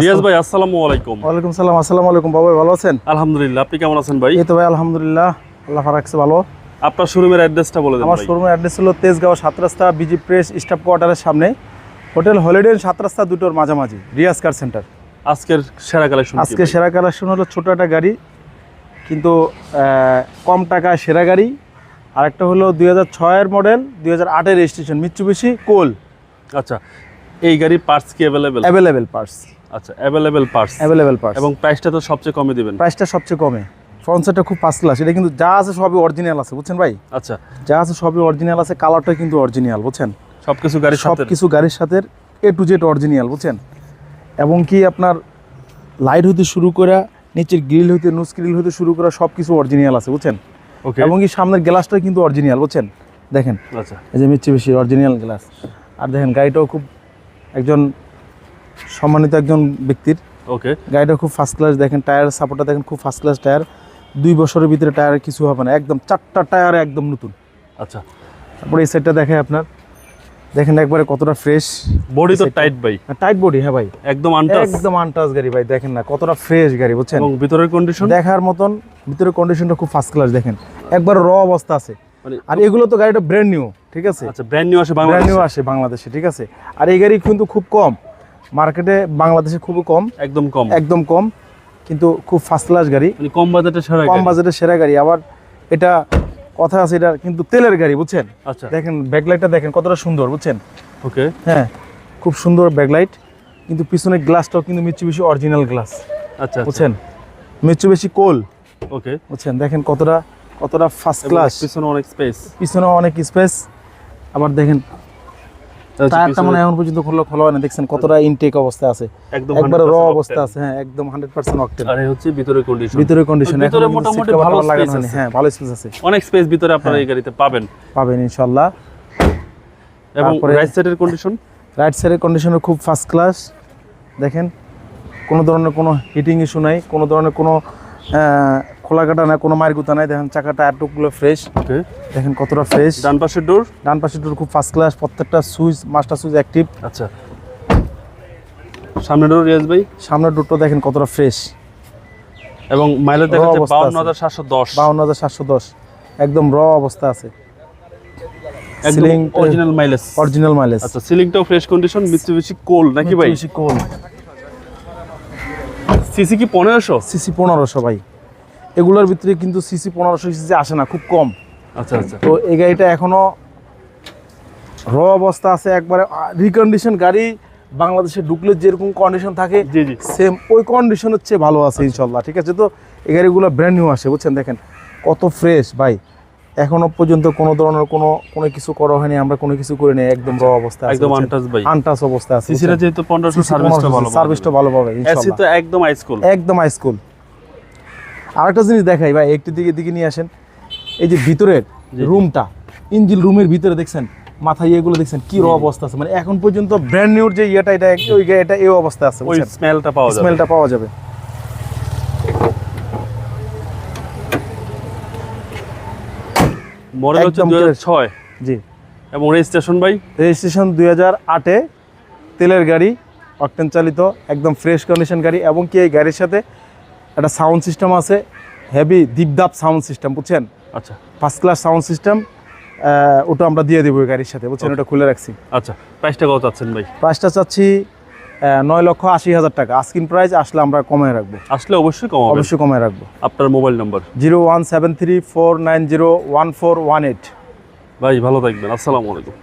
রিয়াজ ভাই আসসালামু আলাইকুম। ওয়ালাইকুম সালাম আসসালামু আলাইকুম। বাবা ভালো আছেন? আলহামদুলিল্লাহ আপনি কেমন আছেন ভাই? এই তো ভাই আলহামদুলিল্লাহ আল্লাহ রাখছে ভালো। আপনার শোরুমের অ্যাড্রেসটা বলে দেন আমার শোরুমের অ্যাড্রেস হলো তেজগাঁও সাত রাস্তা বিজি প্রেস স্টাফ কোয়ার্টারের সামনে। হোটেল হলিডে সাত রাস্তা দুটোর মাঝামাঝি রিয়াজ কার সেন্টার। আজকের সেরা কালেকশন আজকে সেরা কালেকশন হলো ছোট একটা গাড়ি কিন্তু কম টাকায় সেরা গাড়ি। আর একটা হলো দুই হাজার ছয়ের মডেল দুই হাজার আটের রেজিস্ট্রেশন মিচ্ছুবিশি কোল। আচ্ছা এই গাড়ির পার্টস কি অ্যাভেলেবেল অ্যাভেলেবেল পার্টস আচ্ছা অ্যাভেলেবেল পার্টস অ্যাভেলেবেল পার্টস এবং প্রাইসটা তো সবচেয়ে কমে দিবেন? প্রাইসটা সবচেয়ে কমে। ফ্রন্ট সাইডটা খুব ফার্স্ট ক্লাস এটা কিন্তু যা আছে সবই অরিজিনাল আছে বুঝছেন ভাই? আচ্ছা। যা আছে সবই অরিজিনাল আছে কালারটা কিন্তু অরিজিনাল বুঝছেন? সবকিছু গাড়ির সব সাথে? কিছু গাড়ির সাথে এ টু জেড অরিজিনাল বুঝছেন? এবং কি আপনার লাইট হতে শুরু করে নিচের গ্রিল হইতে নুস গ্রিল হতে শুরু করে সব কিছু অরিজিনাল আছে বুঝছেন? ওকে এবং কি সামনের গ্লাসটা কিন্তু অরিজিনাল বুঝছেন? দেখেন। আচ্ছা। এই যে মিচ্ছি বেশি অরিজিনাল গ্লাস আর দেখেন গাড়িটাও খুব একজন সম্মানিত একজন ব্যক্তির। ওকে। গাড়িটা খুব ফার্স্ট ক্লাস দেখেন টায়ার সাপোর্টটা দেখেন খুব ফার্স্ট ক্লাস টায়ার দুই বছরের ভিতরে টায়ার কিছু হবে না একদম চারটা টায়ার একদম নতুন। আচ্ছা। তারপরে এই সাইডটা দেখেন আপনার। দেখেন একবারে কতটা ফ্রেশ বডি তো। টাইট ভাই। টাইট বডি হ্যাঁ ভাই। একদম আনটাচ একদম আনটাচ গাড়ি ভাই দেখেন না কতটা ফ্রেশ গাড়ি বুঝছেন? এবং ভিতরের কন্ডিশন দেখার মতন ভিতরের কন্ডিশনটা খুব ফার্স্ট ক্লাস দেখেন। একবার র অবস্থা আছে। মানে আর এগুলো তো গাড়িটা ব্র্যান্ড নিউ ঠিক আছে? আচ্ছা ব্র্যান্ড নিউ আসে ব্র্যান্ড নিউ আসে বাংলাদেশে ঠিক আছে? আর এই গাড়ি কিন্তু খুব কম। মার্কেটে বাংলাদেশে খুবই কম একদম কম। একদম কম কিন্তু খুব ফার্স্ট ক্লাস গাড়ি। মানে কম বাজেটের সেরা কম। বাজেটের সেরা গাড়ি। আবার এটা কথা আছে এটা কিন্তু তেলের গাড়ি বুঝছেন? আচ্ছা। দেখেন ব্যাকলাইটটা দেখেন কতটা সুন্দর বুঝছেন? ওকে হ্যাঁ খুব সুন্দর ব্যাকলাইট কিন্তু পিছনের গ্লাসটাও কিন্তু মিচু বেশি অরিজিনাল গ্লাস আচ্ছা। বুঝছেন? বুঝছেন মিচুবিশি কোল ওকে বুঝছেন? দেখেন কতটা কতটা ফার্স্ট ক্লাস পিছনে অনেক স্পেস পিছনে অনেক স্পেস আবার দেখেন টায়ারটা মানে এখন পর্যন্ত খোলা খোলা হয় না দেখছেন কতটা ইনটেক অবস্থা আছে। একদম একবারে র অবস্থা আছে। হ্যাঁ একদম হান্ড্রেড পার্সেন্ট অকটেন আর এই হচ্ছে ভিতরের কন্ডিশন ভিতরে কন্ডিশন ভিতরে মোটামুটি ভালো আছে। হ্যাঁ ভালো স্পেস আছে। অনেক স্পেস ভিতরে আপনারা হ্যাঁ। এই গাড়িতে পাবেন। পাবেন ইনশাল্লাহ এবং রাইট সাইডের কন্ডিশন রাইট সাইডের কন্ডিশনও খুব ফার্স্ট ক্লাস দেখেন কোনো ধরনের কোনো হিটিং ইস্যু নাই কোনো ধরনের কোনো খোলা কাটা নাই কোনো মায়ের গুতা নাই। দেখেন চাকা টায়ারটুকগুলো ফ্রেশ দেখেন কতটা ফ্রেশ ডান পাশের ডোর ডান পাশের ডোর খুব ফার্স্ট ক্লাস প্রত্যেকটা সুইচ মাস্টার সুইচ অ্যাক্টিভ আচ্ছা। সামনে ডোর রিয়াজ ভাই? সামনের ডোরটা দেখেন কতটা ফ্রেশ এবং মাইলেজ দেখা যাচ্ছে বাউন্ন হাজার সাতশো দশ। বাউন্ন হাজার সাতশো দশ। একদম র অবস্থা আছে। Ceiling original mileage original mileage আচ্ছা সিলিংটাও ফ্রেশ কন্ডিশন মিৎসুবিশি কোল নাকি ভাই? কোল সিসি কি পনেরোশো? সিসি পনেরোশো ভাই। এগুলোর ভিতরে কিন্তু সিসি পনেরোশো সিসি আসে না খুব কম। আচ্ছা আচ্ছা। তো এই গাড়িটা এখনও র অবস্থা আছে একবারে রিকন্ডিশন গাড়ি বাংলাদেশে ঢুকলে যেরকম কন্ডিশন থাকে জি জি। সেম ওই কন্ডিশনের চেয়ে ভালো আছে ইনশাল্লাহ ঠিক আছে? তো এই গাড়িগুলো ব্র্যান্ড নিউ আসে বুঝছেন? দেখেন কত ফ্রেশ ভাই। এখনও পর্যন্ত কোনো ধরনের কোনো কোনো কিছু করা হয়নি আমরা কোনো কিছু করি নেই একদম র অবস্থা একদম আনটাচ ভাই। আনটাচ অবস্থা আছে সিসিটা যেহেতু পনেরোশো সার্ভিসটা ভালো সার্ভিসটা ভালো পাবে এসি তো একদম হাইস্কুল একদম হাইস্কুল আরেকটা জিনিস দেখাই ভাই একটু দিকে দিকে নিয়ে আসেন। এই যে ভিতরের। রুমটা ইঞ্জিন রুমের ভিতরে দেখছেন মাথায় ইয়েগুলো দেখছেন কি র অবস্থা আছে। মানে এখন পর্যন্ত ব্র্যান্ড নিউর যে ইয়েটা এটা ওই এটা এই অবস্থা আছে ওই স্মেলটা পাওয়া যাবে। স্মেলটা পাওয়া যাবে। মডেল হচ্ছে একদম দুই হাজার fresh। ছয়। জি। এবং রেজিস্ট্রেশন ভাই? রেজিস্ট্রেশন দুই হাজার আটে তেলের গাড়ি অকটেন চালিত একদম ফ্রেশ কন্ডিশন গাড়ি এবং কি এই গাড়ির সাথে একটা সাউন্ড সিস্টেম আছে হেভি দীপদাপ সাউন্ড সিস্টেম বুঝছেন? আচ্ছা। ফার্স্ট ক্লাস সাউন্ড সিস্টেম ওটা আমরা দিয়ে দেবো গাড়ির সাথে বুঝছেন? ওটা খুলে রাখছি। আচ্ছা প্রাইসটা কত চাচ্ছেন ভাই? প্রাইসটা চাচ্ছি নয় লক্ষ আশি হাজার টাকা। আস্কিন প্রাইস আসলে আমরা কমায় রাখব। আসলে অবশ্যই কম অবশ্যই কমায় রাখব। আপনার mobile number zero one seven three four nine zero one four one eight. ভাই ভালো থাকবেন। আসসালামু আলাইকুম।